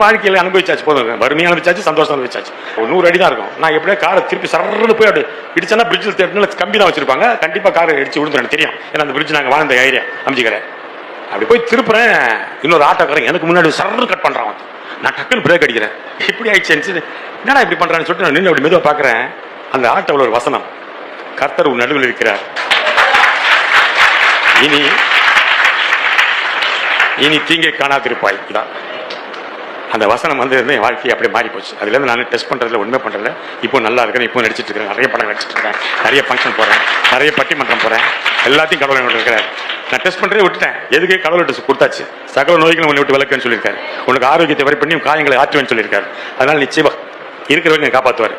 வாழ்க்கையில் அனுபவிச்சாச்சு போதும் வறுமையாக அனுபவிச்சாச்சு சந்தோஷம் அனுபவிச்சாச்சு. ஒரு நூறு அடி தான் இருக்கும். நான் எப்படியே காரை திருப்பி சரன்னு போய் அப்படி இடிச்சேன்னா பிரிட்ஜில் தேடினா கம்பி தான் வச்சிருப்பாங்க. கண்டிப்பாக காரை இடிச்சு விழுந்து தெரியும். ஏன்னா அந்த பிரிட்ஜ் நாங்கள் வாழ்ந்த ஏரியா அமைச்சிக்கிறேன் அப்படி போய் திருப்புறேன். இன்னொரு ஆட்டோக்காரன் எனக்கு முன்னாடி சரன்னு கட் பண்றான் அவன். நான் டக்குன்னு பிரேக் அடிக்கிறேன். இப்படி ஆயிடுச்சு என்னடா இப்படி பண்ணுறான்னு சொல்லிட்டு நான் நின்று அப்படி மெதுவாக பார்க்குறேன் அந்த ஆட்டோவில் ஒரு வசனம். கர்த்தர் உன் நடுவில் இருக்கிறார். இனி இனி தீங்கை காணாதிருப்பாய். இதான். அந்த வசனம் வந்து என் வாழ்க்கையை அப்படியே மாறி போச்சு. அதுலேருந்து நான் டெஸ்ட் பண்ணுறதுல உண்மை பண்ணுறதுல இப்போ நல்லா இருக்கேன் இப்போ நடிச்சிட்டு இருக்கேன் நிறைய படம் நடிச்சிட்டு இருக்கேன் நிறைய ஃபங்க்ஷன் போகிறேன் நிறைய பட்டிமன்றம் போகிறேன் எல்லாத்தையும் கடவுள் என்னோட இருக்கிறார் நான் டெஸ்ட் பண்ணுறதே விட்டுட்டேன். எதுக்கு கடவுள் டெஸ்ட் கொடுத்தாச்சு? சகல நோய்களும் உன்னை விட்டு விளக்குன்னு சொல்லியிருக்காரு. உனக்கு ஆரோக்கியத்தை வரை பண்ணி காயங்களை ஆற்றுவேன்னு சொல்லியிருக்காரு. அதனால் நிச்சயமாக இருக்கிறவங்க காப்பாற்றுவார்